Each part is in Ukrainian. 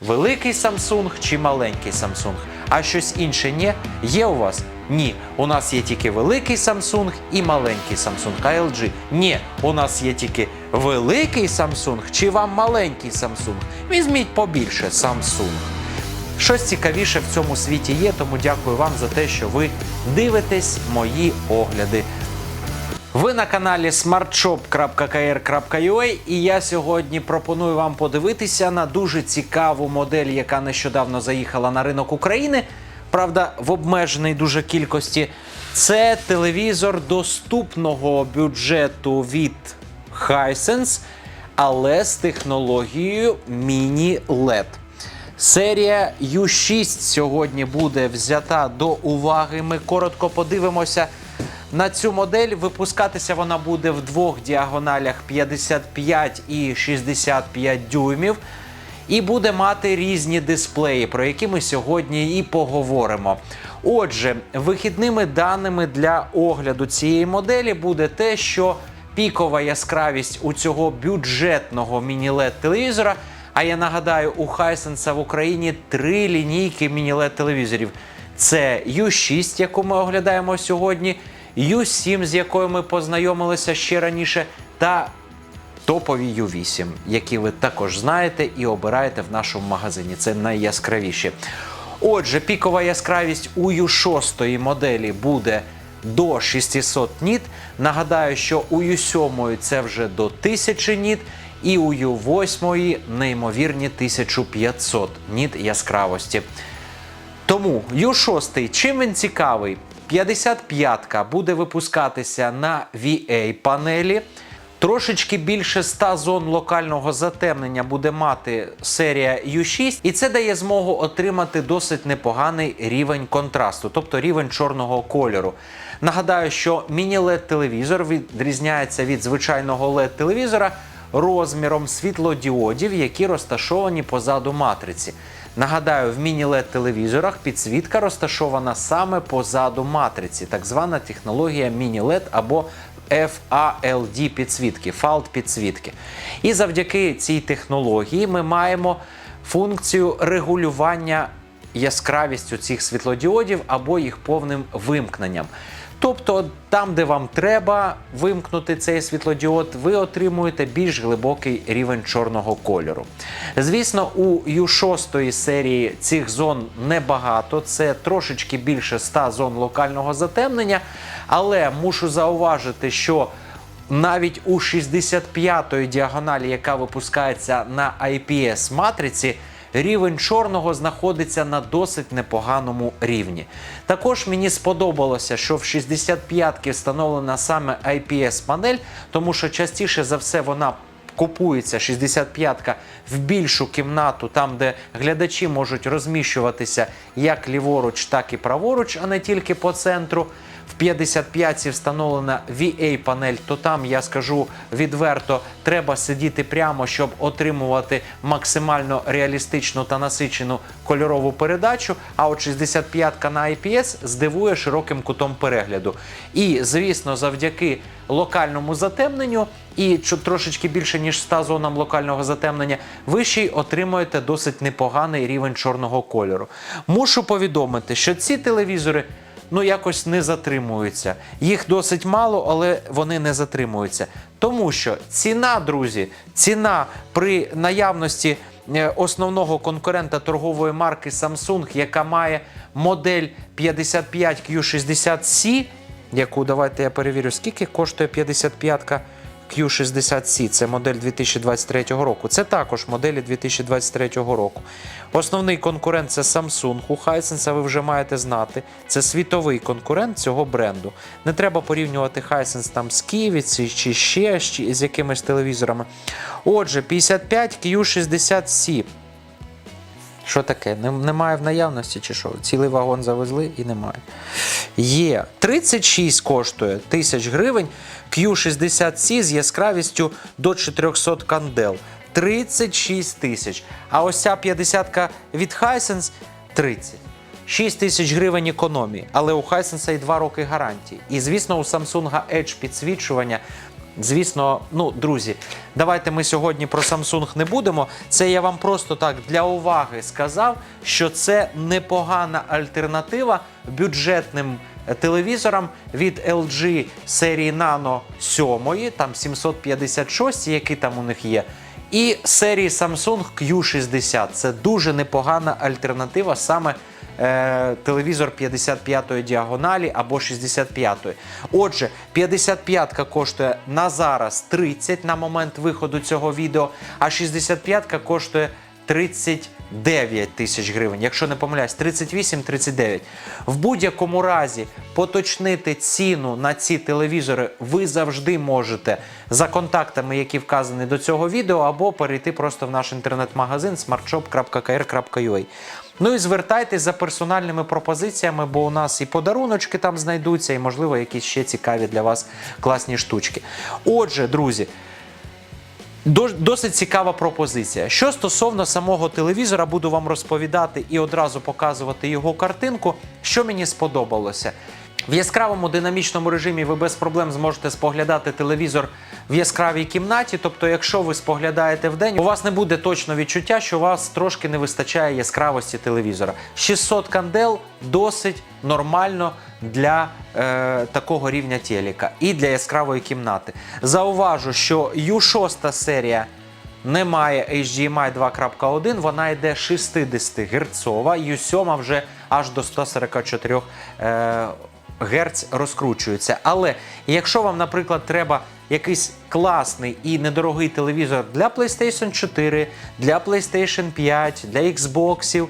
Великий Samsung чи маленький Samsung? А щось інше ні? Є у вас? Ні. У нас є тільки великий Samsung і маленький Samsung. А LG? Ні. У нас є тільки великий Samsung чи вам маленький Samsung? Візьміть побільше Samsung. Щось цікавіше в цьому світі є, тому дякую вам за те, що ви дивитесь мої огляди. Ви на каналі smartshop.kr.ua і я сьогодні пропоную вам подивитися на дуже цікаву модель, яка нещодавно заїхала на ринок України. Правда, в обмеженій дуже кількості. Це телевізор доступного бюджету від Hisense, але з технологією Mini LED. Серія U6 сьогодні буде взята до уваги. Ми коротко подивимося на цю модель. Випускатися вона буде в двох діагоналях 55 і 65 дюймів. І буде мати різні дисплеї, про які ми сьогодні і поговоримо. Отже, вихідними даними для огляду цієї моделі буде те, що пікова яскравість у цього бюджетного міні-лед телевізора. А я нагадаю, у Hisense в Україні три лінійки міні-лед телевізорів. Це U6, яку ми оглядаємо сьогодні, U7, з якою ми познайомилися ще раніше, та топові U8, які ви також знаєте і обираєте в нашому магазині. Це найяскравіші. Отже, пікова яскравість у U6 моделі буде до 600 ніт. Нагадаю, що у U7 це вже до 1000 ніт, і у U8 неймовірні 1500 ніт яскравості. Тому U6, чим він цікавий? 55-ка буде випускатися на VA панелі. Трошечки більше 100 зон локального затемнення буде мати серія U6, і це дає змогу отримати досить непоганий рівень контрасту, тобто рівень чорного кольору. Нагадаю, що міні-LED телевізор відрізняється від звичайного LED телевізора розміром світлодіодів, які розташовані позаду матриці. Нагадаю, в міні-LED телевізорах підсвітка розташована саме позаду матриці, так звана технологія міні-LED або FALD підсвітки, FALD підсвітки. І завдяки цій технології ми маємо функцію регулювання яскравістю цих світлодіодів або їх повним вимкненням. Тобто, там, де вам треба вимкнути цей світлодіод, ви отримуєте більш глибокий рівень чорного кольору. Звісно, у U6 серії цих зон небагато, це трошечки більше 100 зон локального затемнення, але мушу зауважити, що навіть у 65-ї діагоналі, яка випускається на IPS матриці, рівень чорного знаходиться на досить непоганому рівні. Також мені сподобалося, що в 65-ки встановлена саме IPS панель, тому що частіше за все вона купується 65-ка в більшу кімнату, там де глядачі можуть розміщуватися як ліворуч, так і праворуч, а не тільки по центру. В 55-ці встановлена VA-панель, то там я скажу відверто, треба сидіти прямо, щоб отримувати максимально реалістичну та насичену кольорову передачу. А от 65-ка на IPS здивує широким кутом перегляду. І, звісно, завдяки локальному затемненню і трошечки більше ніж 100 зонам локального затемнення, ви ще й отримуєте досить непоганий рівень чорного кольору. Мушу повідомити, що ці телевізори ну якось не затримуються. Їх досить мало, але вони не затримуються. Тому що ціна, друзі, ціна при наявності е, основного конкурента торгової марки Samsung, яка має модель 55Q60C, яку давайте я перевірю, скільки коштує 55 Q60C, це модель 2023 року. Це також моделі 2023 року. Основний конкурент це Samsung. У Hisense ви вже маєте знати. Це світовий конкурент цього бренду. Не треба порівнювати Hisense там з Києвіці чи ще з- якимись телевізорами. Отже, 55 Q60C. Що таке? Немає в наявності чи що? Цілий вагон завезли і немає. Є 36 коштує тисяч гривень. Q60C з яскравістю до 400 кандел. 36 тисяч. А ось ця 50 від Hisense 30. 6 тисяч гривень економії, але у Hisense і 2 роки гарантії. І звісно, у Samsung Edge підсвічування Звісно, ну, друзі, давайте ми сьогодні про Samsung не будемо. Це я вам просто так для уваги сказав, що це непогана альтернатива бюджетним е, телевізорам від LG серії Nano 7, там 756, які там у них є. І серії Samsung Q60. Це дуже непогана альтернатива саме е, телевізор 55-ї діагоналі або 65-ї. Отже, 55-ка коштує на зараз 30 на момент виходу цього відео, а 65-ка коштує 39 тисяч гривень. Якщо не помиляюсь, 38-39. В будь-якому разі поточнити ціну на ці телевізори ви завжди можете за контактами, які вказані до цього відео, або перейти просто в наш інтернет-магазин smartshop.kr.ua. Ну і звертайтесь за персональними пропозиціями, бо у нас і подаруночки там знайдуться, і, можливо, якісь ще цікаві для вас класні штучки. Отже, друзі. До- Досить цікава пропозиція. Що стосовно самого телевізора, буду вам розповідати і одразу показувати його картинку. Що мені сподобалося. В яскравому динамічному режимі ви без проблем зможете споглядати телевізор в яскравій кімнаті. Тобто, якщо ви споглядаєте в день, у вас не буде точно відчуття, що у вас трошки не вистачає яскравості телевізора. 600 кандел досить нормально для е, такого рівня телека і для яскравої кімнати. Зауважу, що U6 серія не має HDMI 2.1, вона йде 60 герцова, U7 вже аж до 144 е, Герц розкручується. Але якщо вам, наприклад, треба якийсь класний і недорогий телевізор для PlayStation 4, для PlayStation 5, для Xbox,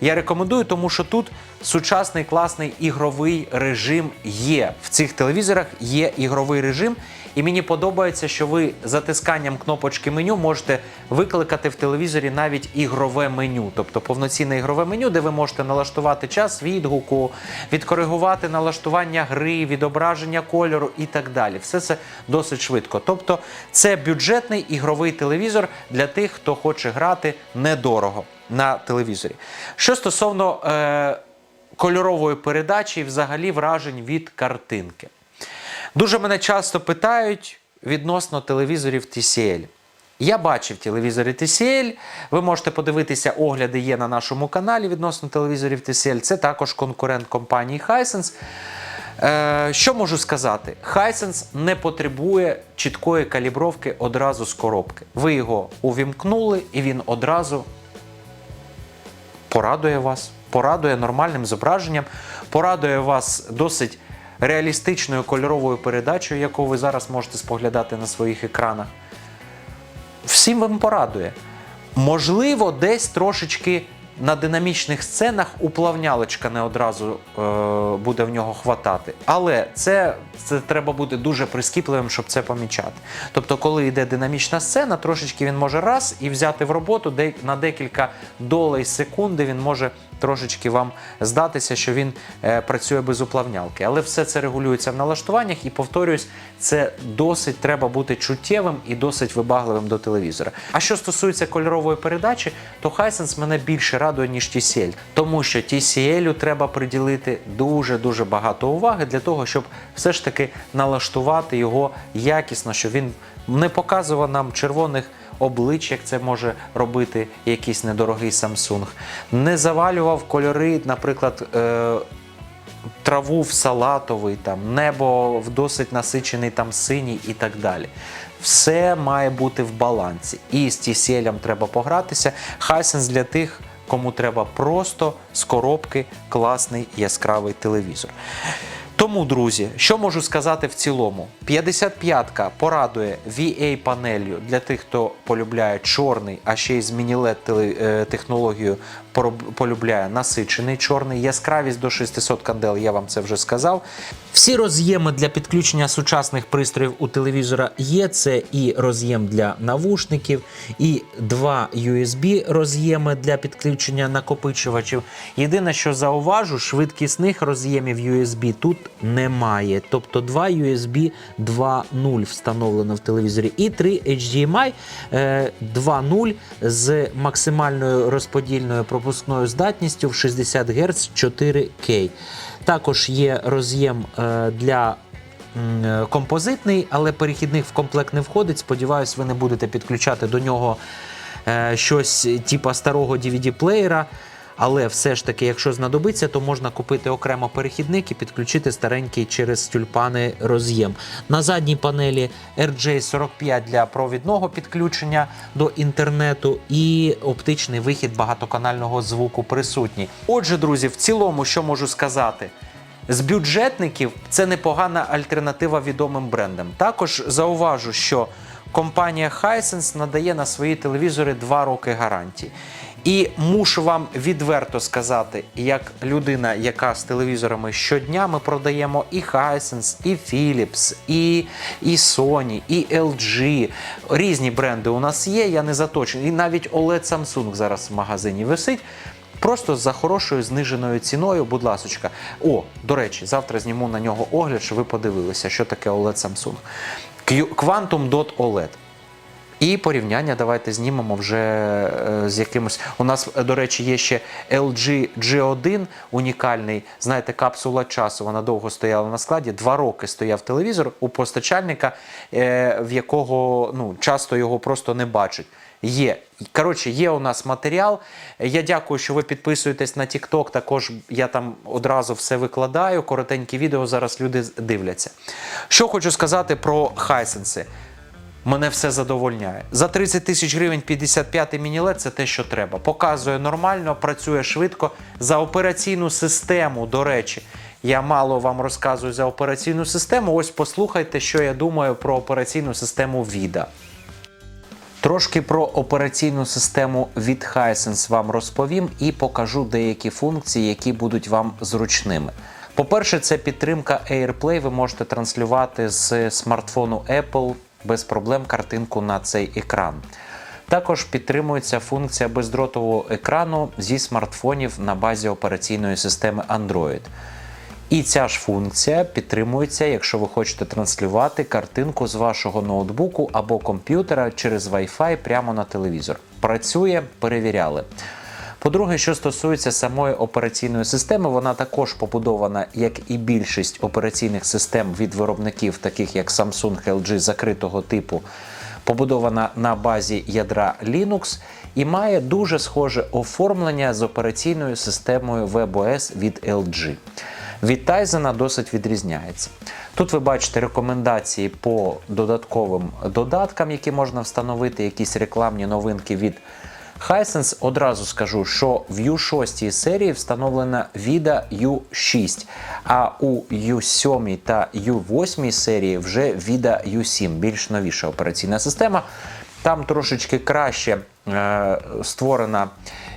я рекомендую, тому що тут сучасний класний ігровий режим є. В цих телевізорах є ігровий режим, і мені подобається, що ви затисканням кнопочки меню можете викликати в телевізорі навіть ігрове меню, тобто повноцінне ігрове меню, де ви можете налаштувати час відгуку, відкоригувати налаштування гри, відображення кольору і так далі. Все це досить швидко. Тобто, це бюджетний ігровий телевізор для тих, хто хоче грати недорого на телевізорі. Що стосовно е, кольорової передачі і взагалі вражень від картинки. Дуже мене часто питають відносно телевізорів TCL. Я бачив телевізори TCL. Ви можете подивитися, огляди є на нашому каналі відносно телевізорів TCL. Це також конкурент компанії Hisense. Е, що можу сказати? Hisense не потребує чіткої калібровки одразу з коробки. Ви його увімкнули, і він одразу порадує вас, порадує нормальним зображенням, порадує вас досить реалістичною кольоровою передачею, яку ви зараз можете споглядати на своїх екранах. Всім вам порадує. Можливо, десь трошечки на динамічних сценах уплавнялочка не одразу е, буде в нього хватати. Але це, це треба бути дуже прискіпливим, щоб це помічати. Тобто, коли йде динамічна сцена, трошечки він може раз і взяти в роботу де, на декілька долей секунди, він може трошечки вам здатися, що він е, працює без уплавнялки. Але все це регулюється в налаштуваннях і повторюсь, це досить треба бути чуттєвим і досить вибагливим до телевізора. А що стосується кольорової передачі, то Hisense мене більше радує, ніж TCL. Тому що TCL треба приділити дуже-дуже багато уваги для того, щоб все ж таки налаштувати його якісно, щоб він не показував нам червоних облич, як це може робити якийсь недорогий Samsung. Не завалював кольори, наприклад. Е- траву в салатовий, там, небо в досить насичений там синій і так далі. Все має бути в балансі. І з TCL треба погратися. Hisense для тих, кому треба просто з коробки класний яскравий телевізор. Тому, друзі, що можу сказати в цілому? 55-ка порадує VA-панелью для тих, хто полюбляє чорний, а ще й з міні-LED е, технологією полюбляє насичений чорний. Яскравість до 600 кандел, я вам це вже сказав. Всі роз'єми для підключення сучасних пристроїв у телевізора є. Це і роз'єм для навушників, і два USB роз'єми для підключення накопичувачів. Єдине, що зауважу, швидкісних роз'ємів USB тут немає. Тобто два USB 2.0 встановлено в телевізорі, і три HDMI е, 2.0 з максимальною розподільною пропускною здатністю в 60 Гц 4К. Також є роз'єм е, для е, композитний, але перехідник в комплект не входить. Сподіваюсь, ви не будете підключати до нього е, щось типа старого DVD-плеєра. Але все ж таки, якщо знадобиться, то можна купити окремо перехідник і підключити старенький через тюльпани роз'єм. На задній панелі RJ45 для провідного підключення до інтернету і оптичний вихід багатоканального звуку присутній. Отже, друзі, в цілому, що можу сказати? З бюджетників це непогана альтернатива відомим брендам. Також зауважу, що компанія Hisense надає на свої телевізори 2 роки гарантії. І мушу вам відверто сказати, як людина, яка з телевізорами щодня ми продаємо і Hisense, і Philips, і, і Sony, і LG. Різні бренди у нас є, я не заточений. І навіть OLED Samsung зараз в магазині висить. Просто за хорошою зниженою ціною, будь ласочка. О, до речі, завтра зніму на нього огляд, щоб ви подивилися, що таке OLED Samsung. Quantum Dot OLED. І порівняння давайте знімемо вже е, з якимось. У нас, е, до речі, є ще LG G1 унікальний. Знаєте, капсула часу. Вона довго стояла на складі. Два роки стояв телевізор у постачальника, е, в якого ну, часто його просто не бачать. Є. Коротше, є у нас матеріал. Я дякую, що ви підписуєтесь на TikTok. Також я там одразу все викладаю. Коротенькі відео зараз люди дивляться. Що хочу сказати про Hisense. Мене все задовольняє. За 30 тисяч гривень 55 мінілет це те, що треба. Показує нормально, працює швидко. За операційну систему, до речі, я мало вам розказую за операційну систему. Ось послухайте, що я думаю про операційну систему VIDA. Трошки про операційну систему від Hisense вам розповім і покажу деякі функції, які будуть вам зручними. По-перше, це підтримка AirPlay. Ви можете транслювати з смартфону Apple без проблем картинку на цей екран. Також підтримується функція бездротового екрану зі смартфонів на базі операційної системи Android. І ця ж функція підтримується, якщо ви хочете транслювати картинку з вашого ноутбуку або комп'ютера через Wi-Fi прямо на телевізор. Працює, перевіряли. По-друге, що стосується самої операційної системи, вона також побудована, як і більшість операційних систем від виробників, таких як Samsung, LG закритого типу, побудована на базі ядра Linux і має дуже схоже оформлення з операційною системою WebOS від LG. Від Tizen досить відрізняється. Тут ви бачите рекомендації по додатковим додаткам, які можна встановити, якісь рекламні новинки від Hisense. Одразу скажу, що в U6 серії встановлена VIDA U6, а у U7 та U8 серії вже VIDA U7, більш новіша операційна система. Там трошечки краще е, створена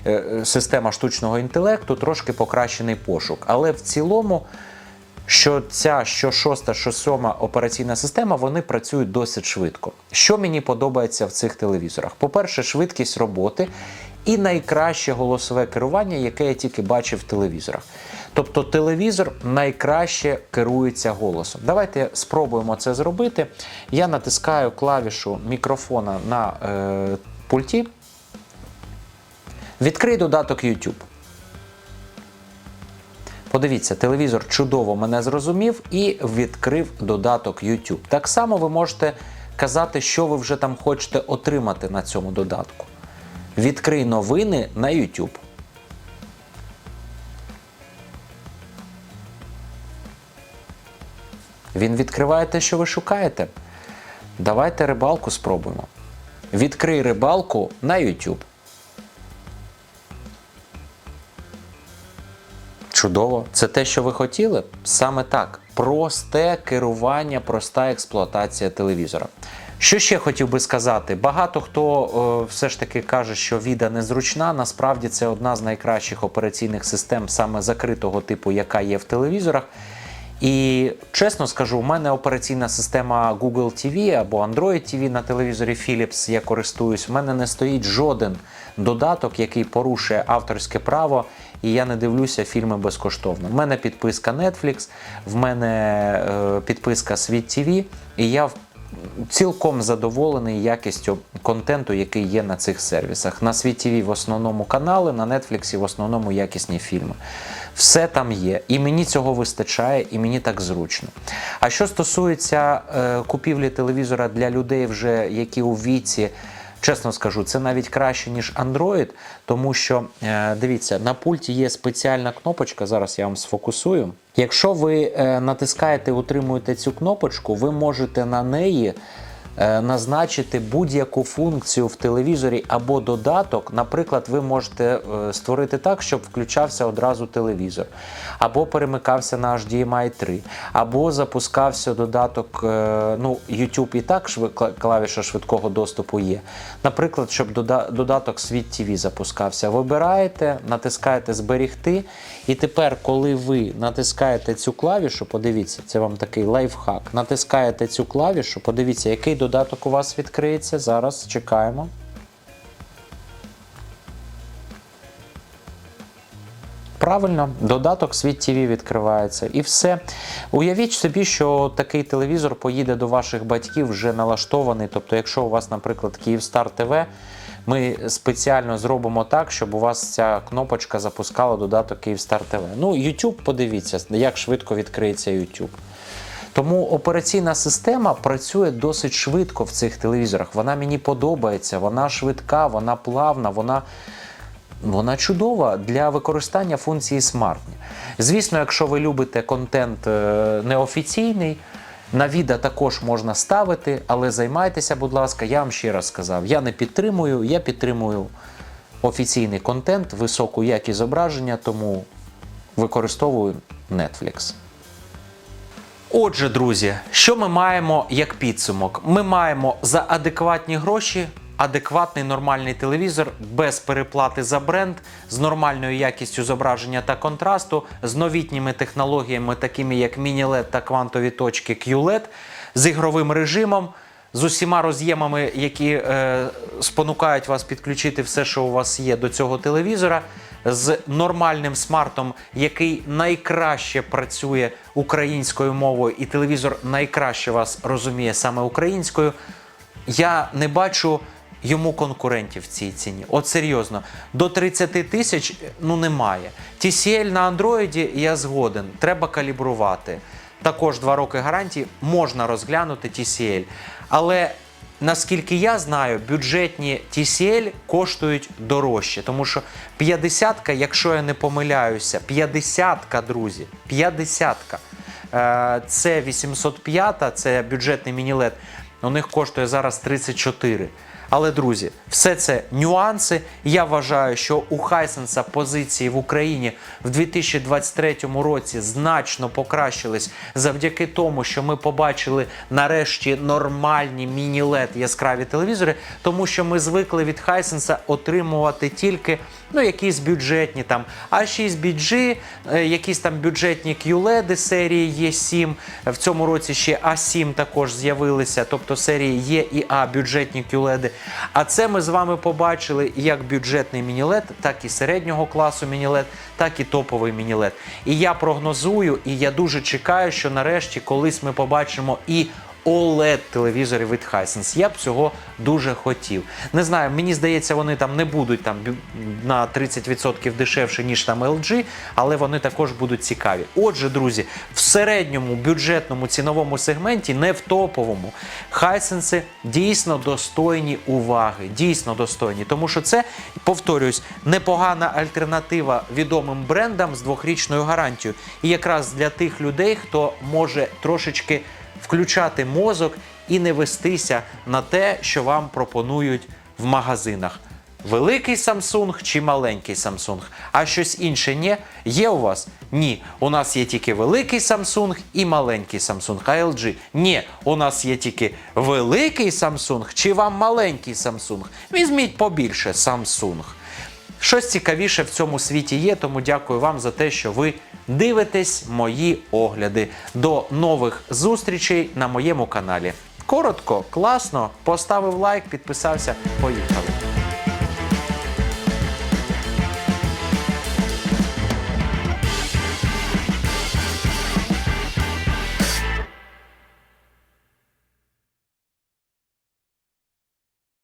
е, система штучного інтелекту, трошки покращений пошук. Але в цілому, що ця, що шоста, що сьома операційна система, вони працюють досить швидко. Що мені подобається в цих телевізорах? По-перше, швидкість роботи і найкраще голосове керування, яке я тільки бачив в телевізорах. Тобто телевізор найкраще керується голосом. Давайте спробуємо це зробити. Я натискаю клавішу мікрофона на е, пульті. Відкрий додаток YouTube. Подивіться, телевізор чудово мене зрозумів і відкрив додаток YouTube. Так само ви можете казати, що ви вже там хочете отримати на цьому додатку. Відкрий новини на YouTube. Він відкриває те, що ви шукаєте. Давайте рибалку спробуємо. Відкрий рибалку на YouTube. Чудово, це те, що ви хотіли? Саме так. Просте керування, проста експлуатація телевізора. Що ще хотів би сказати? Багато хто е, все ж таки каже, що віда незручна. Насправді це одна з найкращих операційних систем саме закритого типу, яка є в телевізорах. І чесно скажу, у мене операційна система Google TV або Android TV на телевізорі Philips, я користуюсь. У мене не стоїть жоден додаток, який порушує авторське право, і я не дивлюся фільми безкоштовно. У мене підписка Netflix, в мене е, підписка Світ TV, і я цілком задоволений якістю контенту, який є на цих сервісах. На світ в основному канали, на Netflix в основному якісні фільми. Все там є. І мені цього вистачає, і мені так зручно. А що стосується е, купівлі телевізора для людей, вже які у віці. Чесно скажу, це навіть краще, ніж Android, тому що е, дивіться, на пульті є спеціальна кнопочка. Зараз я вам сфокусую. Якщо ви е, натискаєте, утримуєте цю кнопочку, ви можете на неї назначити будь-яку функцію в телевізорі або додаток. Наприклад, ви можете е, створити так, щоб включався одразу телевізор, або перемикався на HDMI 3, або запускався додаток. е, Ну, YouTube і так клавіша швидкого доступу є. Наприклад, щоб додаток Світ TV запускався. Вибираєте, натискаєте Зберігти, і тепер, коли ви натискаєте цю клавішу, подивіться, це вам такий лайфхак. Натискаєте цю клавішу, подивіться, який додаток у вас відкриється. Зараз чекаємо. Правильно, додаток Світ ТВ відкривається і все. Уявіть собі, що такий телевізор поїде до ваших батьків вже налаштований. Тобто, якщо у вас, наприклад, Київстар ТВ, ми спеціально зробимо так, щоб у вас ця кнопочка запускала додаток Київстар ТВ. Ну, YouTube, подивіться, як швидко відкриється YouTube. Тому операційна система працює досить швидко в цих телевізорах. Вона мені подобається, вона швидка, вона плавна, вона. Вона чудова для використання функції смартні. Звісно, якщо ви любите контент е, неофіційний, на відео також можна ставити, але займайтеся, будь ласка, я вам ще раз сказав, я не підтримую, я підтримую офіційний контент, високу якість зображення, тому використовую Netflix. Отже, друзі, що ми маємо як підсумок? Ми маємо за адекватні гроші адекватний нормальний телевізор без переплати за бренд, з нормальною якістю зображення та контрасту, з новітніми технологіями, такими як міні-LED та квантові точки QLED, з ігровим режимом. З усіма роз'ємами, які е, спонукають вас підключити все, що у вас є до цього телевізора, з нормальним смартом, який найкраще працює українською мовою, і телевізор найкраще вас розуміє саме українською. Я не бачу йому конкурентів в цій ціні. От серйозно, до 30 тисяч ну немає. TCL на Android я згоден, треба калібрувати. Також два роки гарантії можна розглянути TCL. Але наскільки я знаю, бюджетні TCL коштують дорожче, тому що 50-ка, якщо я не помиляюся, 50-ка, друзі, 50-ка. Е, Це 805, це бюджетний міні-лед. У них коштує зараз 34. Але, друзі, все це нюанси. Я вважаю, що у Хайсенса позиції в Україні в 2023 році значно покращились завдяки тому, що ми побачили нарешті нормальні міні-лед яскраві телевізори, тому що ми звикли від Хайсенса отримувати тільки ну, якісь бюджетні там А6BG, е, якісь там бюджетні QLED серії Е7. В цьому році ще А7 також з'явилися, тобто серії Е і А бюджетні QLED. А це ми з вами побачили як бюджетний міні-лед, так і середнього класу міні-лед, так і топовий міні-лед. І я прогнозую, і я дуже чекаю, що нарешті колись ми побачимо і oled телевізори від Hisense. Я б цього дуже хотів. Не знаю, мені здається, вони там не будуть там на 30% дешевше, ніж там LG, але вони також будуть цікаві. Отже, друзі, в середньому бюджетному ціновому сегменті, не в топовому, Hisense дійсно достойні уваги. Дійсно достойні. Тому що це, повторюсь, непогана альтернатива відомим брендам з двохрічною гарантією. І якраз для тих людей, хто може трошечки включати мозок і не вестися на те, що вам пропонують в магазинах. Великий Samsung чи маленький Samsung? А щось інше ні? Є у вас? Ні. У нас є тільки великий Samsung і маленький Samsung. А LG? Ні. У нас є тільки великий Samsung чи вам маленький Samsung? Візьміть побільше Samsung. Щось цікавіше в цьому світі є, тому дякую вам за те, що ви дивитесь мої огляди. До нових зустрічей на моєму каналі. Коротко, класно, поставив лайк, підписався. Поїхали.